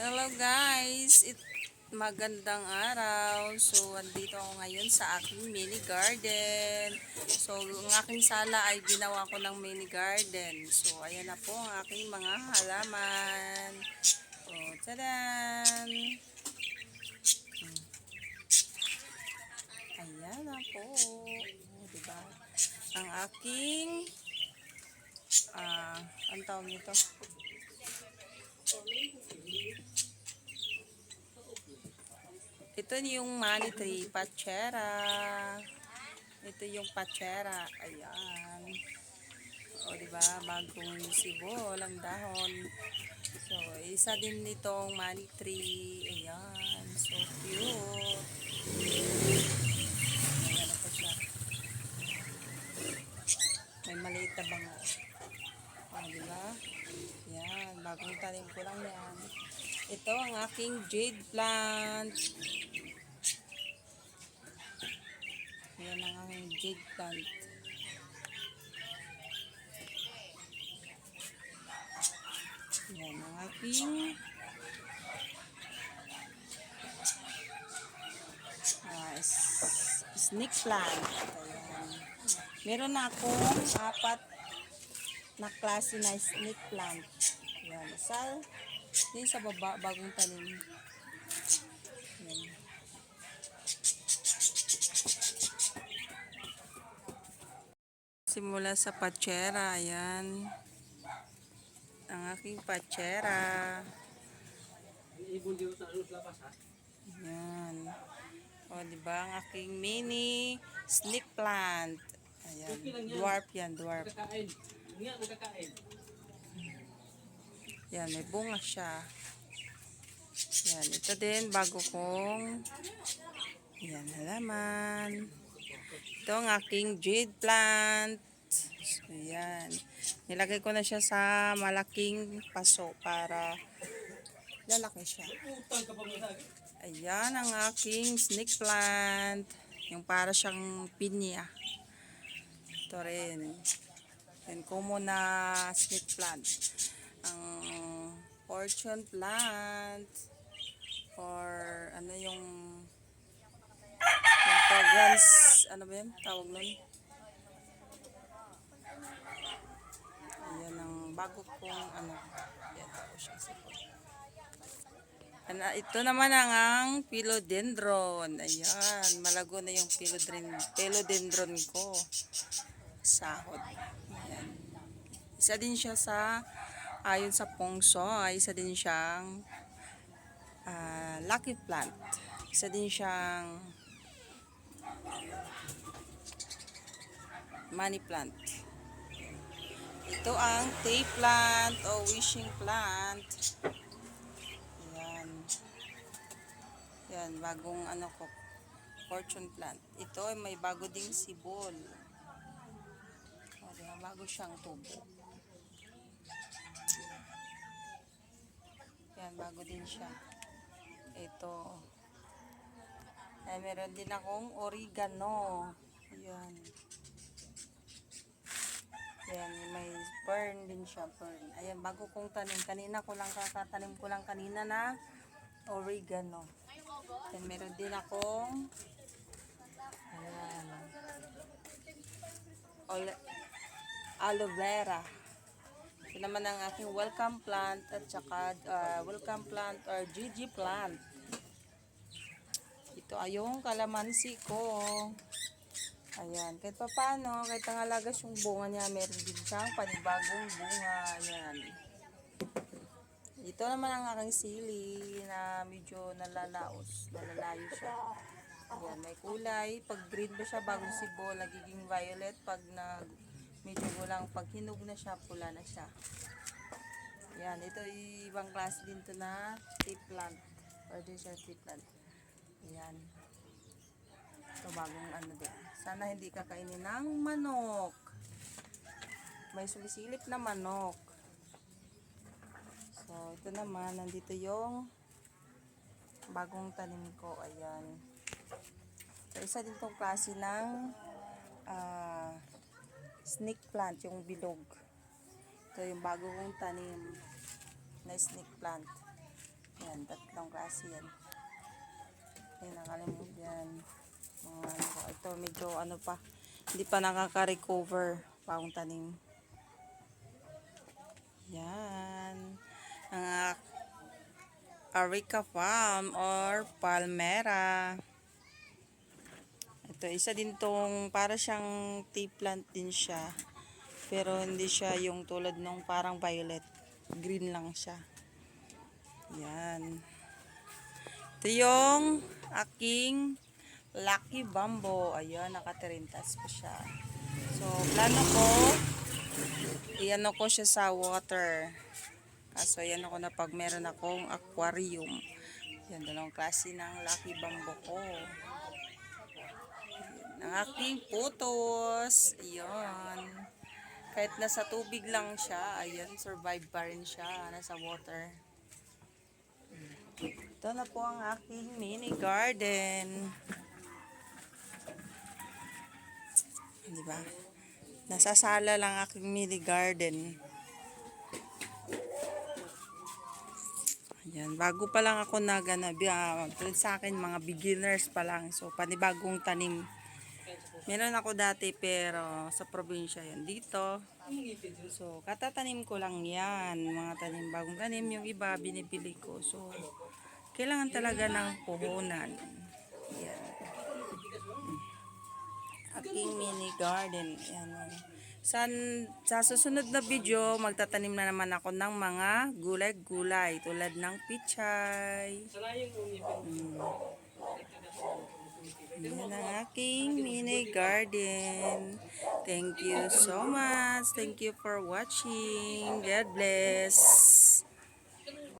Hello guys, it magandang araw. So andito ako ngayon sa aking mini garden. So ang aking sala ay ginawa ko ng mini garden. So ayan na po ang aking mga halaman. So tadan! Hmm. Ayan na po. Oh, diba? Ang aking ah, ang tawag nito? Ito yung money tree, pachera. Ito yung pachera. Ayan. O, di ba? Bagong sibol ang dahon. So, isa din nitong money tree. Ayan. So cute. Ayan na po siya. May maliit na banga. O, di ba? Yan. Bagong tanim ko lang yan. Ito ang aking jade plant. Yan ang aking jade plant. Yan ang aking s- snake plant. Ayan. Meron na akong apat na klase na snake plant. Yan. Isa din sa baba, bagong tanim. Yan. Simula sa pachera, ayan. Ang aking pachera. Ayan. O, di ba ang aking mini snake plant. Ayan. Dwarf yan, dwarf. Kakain. Nga. Yan, may bunga siya. Yan, ito din, bago kong yan, halaman. Ito ang aking jade plant. So, yan. Nilagay ko na siya sa malaking paso para lalaki siya. Ayan ang aking snake plant. Yung para siyang pinya. Ito rin. Yan common na snake plant. Ang fortune plant. Or ano yung yung fragrance, ano ba yun? Tawag nun? Ayan ang bago kong ano. Yan, tapos siya sa ano, ito naman ang ang philodendron. Ayan, malago na yung philodendron, philodendron ko. Sahod. Ayan. Isa din siya sa, ayon sa pongso, ay isa din siyang ah, lucky plant. Isa din siyang money plant. Ito ang tea plant o wishing plant. Yan. Yan, bagong ano ko, fortune plant. Ito ay may bago ding sibol. Bago siyang tubo. Yan, bago din siya. Ito. Ay, meron din akong oregano. Yan. Yan, may fern din siya, fern. Ayan, bago kong tanim. Kanina ko lang, kakatanim ko lang kanina na oregano. Yan, meron din akong ayan, aloe vera. Ito naman ang aking welcome plant at saka uh, welcome plant or GG plant. Ito ay yung kalamansi ko. Ayan, kahit pa paano, kahit ang alagas yung bunga niya, meron din siyang panibagong bunga. Ayan. Ito naman ang aking sili na medyo nalalaos, nalalayo siya. Ayan, may kulay. Pag green ba siya, bagong sibol, nagiging violet. Pag nag, medyo gulang, pag hinog na siya, pula na siya. Ayan, ito ibang klase din to na tea plant. Or siya tea plant. Ayan. Ito bagong ano din. Sana hindi kakainin ng manok. May sumisilip na manok. So, ito naman, nandito yung bagong tanim ko. Ayan. So, isa din tong klase ng ah, snake plant, yung bilog. Ito yung bago kong tanim na snake plant. Yan, tatlong klase yan. Yan, nakalimut yan. Mga ano. Ito, medyo ano pa. Hindi pa nakaka-recover pa akong tanim. Yan. Ang ak- Areca Palm or Palmera. Ito, isa din tong para siyang tea plant din siya. Pero hindi siya yung tulad nung parang violet. Green lang siya. Yan. Ito yung aking lucky bamboo. Ayan, nakatirintas pa siya. So, plano ko, iano ko siya sa water. Kaso, yan ako na pag meron akong aquarium. Yan, dalawang klase ng lucky bamboo ko. Ang aking putos. Ayan. Kahit nasa tubig lang siya, ayan, survive pa rin siya. Nasa water. Ito na po ang aking mini garden. Di ba? Nasasala lang aking mini garden. Ayan, bago pa lang ako naganabi. Uh, sa akin, mga beginners pa lang. So, panibagong tanim. Meron ako dati pero sa probinsya yan. Dito, so katatanim ko lang yan. Mga tanim, bagong tanim. Yung iba, binibili ko. So, kailangan talaga ng puhunan. Yan. Aking mini garden. Yan. San, sa susunod na video, magtatanim na naman ako ng mga gulay-gulay tulad ng pichay. Ngipin. Yan ang aking mini garden. Thank you so much. Thank you for watching. God bless.